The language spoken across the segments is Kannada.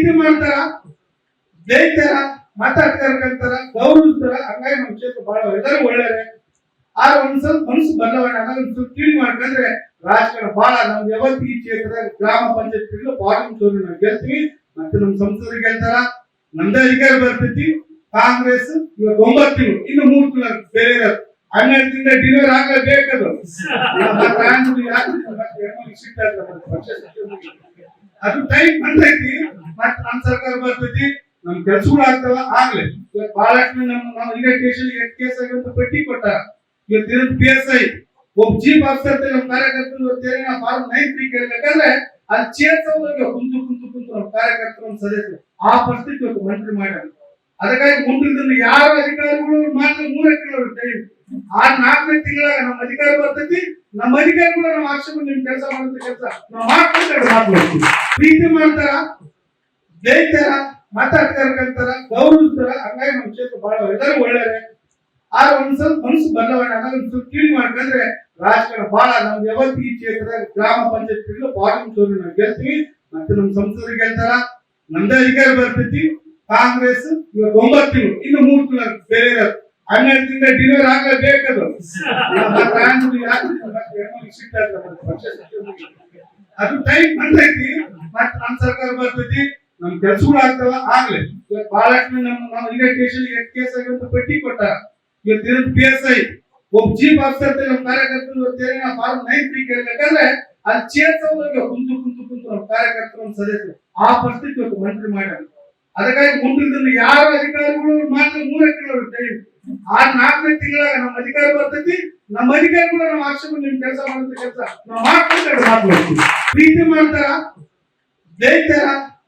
ಪ್ರೀತಿ ಮಾಡ್ತಾರ? ಬೇಯ್ತಾರ ಮಾತಾಡ್ತಾರ ಗೌರವಿಸ್ತಾರ. ಹಂಗಾಗಿ ನಮ್ಮ ಕ್ಷೇತ್ರ ಬಹಳ ಎಲ್ಲರೂ ಒಳ್ಳೆಯದೇ. ಆದ್ರೆ ಒಂದ್ ಸ್ವಲ್ಪ ಮನಸ್ಸು ಬದಲಾವಣೆ ಆದಾಗ ಒಂದ್ ಸ್ವಲ್ಪ ತಿಳಿ ಮಾಡ್ಕೊಂಡ್ರೆ ರಾಜಕಾರಣ ಬಹಳ ನಮ್ದು ಯಾವತ್ತು ಕ್ಷೇತ್ರದ ಗ್ರಾಮ ಪಂಚಾಯತ್ ಬಾಟಮ್ ಚೋರಿ ನಾವು ಗೆಲ್ತೀವಿ. ಮತ್ತೆ ನಮ್ಮ ಸಂಸದರು ಗೆಲ್ತಾರ, ನಮ್ದೇ ಅಧಿಕಾರ ಬರ್ತೈತಿ. ಕಾಂಗ್ರೆಸ್ ಇವತ್ತು ಒಂಬತ್ತು ತಿಂಗಳು, ಇನ್ನು ಮೂರು ತಿಂಗಳು ಬೇರೆ ಇರೋದು. ಹನ್ನೆರಡು ತಿಂಗಳ ಡಿಲಿವರ್ ಆಗ್ಲೇಬೇಕದು. ಅದು ಟೈಮ್ ಬಂದೈತಿ. ಮತ್ತೆ ನಮ್ಮ ಸರ್ಕಾರ ಬರ್ತೈತಿ, ನಮ್ ಕೆಲ್ಸಗಳು ಆಗ್ತಾವ, ಆಗ್ಲಿ. ಬಹಳಷ್ಟು ನಮ್ಮ ನಾವು ಇಲ್ಲೇ ಸ್ಟೇಷನ್ ಎಷ್ಟು ಕೇಸ್ ಆಗಿರುವಂತ ಪಟ್ಟಿ ಕೊಟ್ಟಾರ. ಇವ ದಿನದ ಪಿ ಎಸ್ ಐ ಒಬ್ಬ ಚೀಫ್ ಆಫೀಸರ್ ನಮ್ಮ ಕಾರ್ಯಕರ್ತರು ಇವತ್ತೇನೆ ನಾ ಫಾರ್ಮ್ ನೈನ್ ತ್ರೀ ಕೇಳ್ಬೇಕಂದ್ರೆ ಅಲ್ಲಿ ಚೇರ್ಸ್ ಕುಂತು ಕುಂತು ಕುಂತು ನಮ್ಮ ಕಾರ್ಯಕರ್ತರು ಸದಸ್ಯರು ಆ ಪರಿಸ್ಥಿತಿ ಇವತ್ತು ಮಂತ್ರಿ ಮಾಡ್ಯಾರ. ಅದಕ್ಕಾಗಿ ಮುಂದಿನ ಯಾರ ಅಧಿಕಾರಿಗಳು ಮಾತ್ರ ಮೂರೇ ತಿಂಗಳು ಟೈಮ್ ಆ ನಾಲ್ಕನೇ ತಿಂಗಳಾಗ ನಮ್ಮ ಅಧಿಕಾರ ಬರ್ತೈತಿ ನಮ್ಮ ಅಧಿಕಾರಿಗಳು ನಮ್ಮ ಆಕ್ಷೇಪ ನಿಮ್ ಕೆಲಸ ಮಾಡುವಂತ ಕೆಲಸ, ನಾವು ಮಾಡ್ಕೊಂಡ್ರೆ ಮಾತಾಡ್ತೀವಿ ಪ್ರೀತಿ ಮಾಡ್ತಾರ? ಜೈತಾರ ಮಾತಾಡ್ತಾರ ಗೌರವಿಸ್ತಾರ ಹಂಗಾಗಿ ನಮ್ಮ ಕ್ಷೇತ್ರ ಬಹಳ ಎಲ್ಲರೂ ಒಳ್ಳೆಯದೇ. ಆಗ ಒಂದ್ ಸ್ವಲ್ಪ ಮನಸ್ಸು ಬದಲಾವಣೆ ಆದಾಗ ಒಂದ್ ಸ್ವಲ್ಪ ತಿಳಿ ಮಾಡ್ಕೊಂಡ್ರೆ ರಾಜಕಾರಣ ಬಹಳ ನಮ್ದು ಯಾವತ್ತು ಈ ಗ್ರಾಮ ಪಂಚಾಯತ್ ಬಹಳ ಚೋರಿ ನಾವು ಗೆಲ್ತೀವಿ. ಮತ್ತೆ ನಮ್ಮ ಸಂಸದರು ಗೆಲ್ತಾರ. ನಮ್ದೇ ಅಧಿಕಾರ ಬರ್ತೈತಿ. ಕಾಂಗ್ರೆಸ್ ಇವಾಗ ಒಂಬತ್ತು ತಿಂಗಳು, ಇನ್ನು ಮೂರು ತಿಂಗಳು ಬೇರೆ. ಹನ್ನೆರಡು ತಿಂಗಳ ಡಿನರ್ ಆಗ್ಲೇಬೇಕದು. ಅದು. ಟೈಮ್ ಬಂದೈತಿ, ಮತ್ತೆ ನಮ್ಮ ಸರ್ಕಾರ ಬರ್ತೈತಿ. ನಮ್ ಕೆಲ್ಸಗಳು ಆಗ್ತಾವ ಆಗ್ಲಿ. ಬಹಳಷ್ಟು ನಮ್ಮ ನಾವು ಇಲ್ಲೇ ಸ್ಟೇಷನ್ ಎಷ್ಟು ಕೇಸ್ ಆಗಿರುವಂತ ಪಟ್ಟಿ ಕೊಟ್ಟ ಇವತ್ತು ಇರೋದು ಪಿ ಎಸ್ ಐ ಒಬ್ಬ ಚೀಫ್ ಆಫೀಸರ್ ನಮ್ಮ ಕಾರ್ಯಕರ್ತರು ಇವತ್ತೇನೆ ನೈನ್ ತ್ರೀ ಕೇಳ್ಬೇಕಂದ್ರೆ ಅಲ್ಲಿ ಚೇರ್ಸ್ ಕುಂತು ಕುಂತು ಕುಂತು ನಮ್ಮ ಕಾರ್ಯಕರ್ತರು ನಮ್ಮ ಸದಸ್ಯರು ಆ ಪರಿಸ್ಥಿತಿ ಇವತ್ತು ಮಂತ್ರಿ ಮಾಡ್ಯಾರ. ಅದಕ್ಕಾಗಿ ಮುಂದಿನ ಯಾರ ಅಧಿಕಾರಿಗಳು ಮಾತ್ರ ಮೂರೇ ತಿಂಗಳು ಆ ನಾಲ್ಕನೇ ತಿಂಗಳಾಗ ನಮ್ಮ ಅಧಿಕಾರ ಬರ್ತೈತಿ ನಮ್ಮ ಅಧಿಕಾರಿಗಳು ನಮ್ಮ ಆಕ್ಷೇಪ ನಿಮ್ ಕೆಲಸ ಮಾಡುವಂತ ಕೆಲಸ ನಾವು ಮಾಡ್ಕೊಂಡು ಮಾಡ್ಬೋದು ಪ್ರೀತಿ ಮಾಡ್ತಾರ?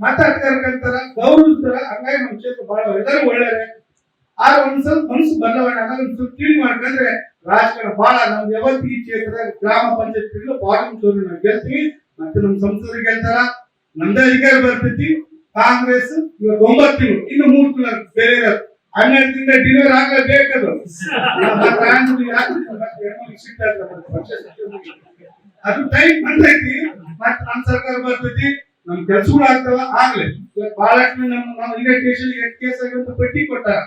ಜೈತಾರ ಮಾತಾಡ್ತಾರ ಗೌರವಿಸ್ತಾರ ಹಂಗಾಗಿ ಕ್ಷೇತ್ರ ಬಹಳ ಎಲ್ಲರೂ ಒಳ್ಳೆಯ ಆದ್ರೆ ಒಂದ್ ಸ್ವಲ್ಪ ಮನಸ್ಸು ಬಂದವಣ್ಣ ಒಂದ್ ಸ್ವಲ್ಪ ತಿಳಿ ಮಾಡ್ಕೊಂಡ್ರೆ ರಾಜಕಾರಣ ಬಹಳ ನಮ್ದು ಯಾವತ್ತು ಈ ಕ್ಷೇತ್ರದ ಗ್ರಾಮ ಪಂಚಾಯತ್ ಬಾಟಮ್ ಚೋರಿ ನಾವು ಗೆಲ್ತೀವಿ, ಮತ್ತೆ ನಮ್ಮ ಸಂಸದರು ಗೆಲ್ತಾರ, ನಮ್ದೇ ಅಧಿಕಾರ ಬರ್ತೈತಿ ಕಾಂಗ್ರೆಸ್ ಇವತ್ತು ಒಂಬತ್ತು ಇನ್ನು ಮೂರು ತಿಂಗಳು ಬೇರೆ ಇರೋದು. ಹನ್ನೆರಡು ತಿಂಗಳ ಡಿಲಿವರಿ ಆಗ್ಲೇಬೇಕದು. ಅದು ಟೈಮ್ ಬಂದೈತಿ, ಮತ್ತೆ ನಮ್ ಸರ್ಕಾರ ಬರ್ತೈತಿ ನಮ್ ಕೆಲ್ಸಗಳು ಆಗ್ತಾವ ಆಗ್ಲಿ. ಬಾಲಕೃಷ್ಣ ಕೇಸ್ ಆಗಿರುವಂತ ಪಟ್ಟಿ ಕೊಟ್ಟಾರ.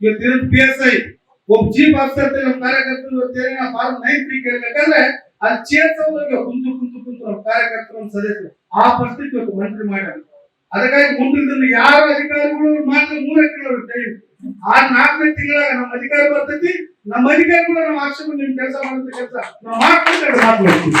ಇವತ್ತು ಇರೋದು ಪಿ ಎಸ್ ಐ ಒಬ್ಬ ಚೀಫ್ ಆಫೀಸರ್ ನಮ್ಮ ಕಾರ್ಯಕರ್ತರು ಇವತ್ತೇನೆ ಫಾರ್ಮ್ ನೈನ್ ತ್ರೀ ಕೇಳ್ಬೇಕಂದ್ರೆ ಅಲ್ಲಿ ಚೇರ್ಸ್ ಕುಂತು ಕುಂತು ಕುಂತು ನಮ್ಮ ಕಾರ್ಯಕರ್ತರು ಸದಸ್ಯರು. ಆ ಪರಿಸ್ಥಿತಿ ಇವತ್ತು ಮಂತ್ರಿ ಮಾಡ್ಯಾರ. ಅದಕ್ಕಾಗಿ ಮುಂದಿನ ಯಾರ ಅಧಿಕಾರಿಗಳು ಮಾತ್ರ ಮೂರೇ ತಿಂಗಳು ಆ ನಾಲ್ಕನೇ ತಿಂಗಳಾಗ ನಮ್ಮ ಅಧಿಕಾರ ಬರ್ತೈತಿ. ನಮ್ಮ ಅಧಿಕಾರಿಗಳು ನಮ್ಮ ಆಕ್ಷೇಪ ನಿಮ್ ಕೆಲಸ ಮಾಡುವಂತ ಕೆಲಸ. ನಾವು ಮಾಡ್ಕೊಂಡು ಮಾಡ್ಕೊಳ್ತೀವಿ.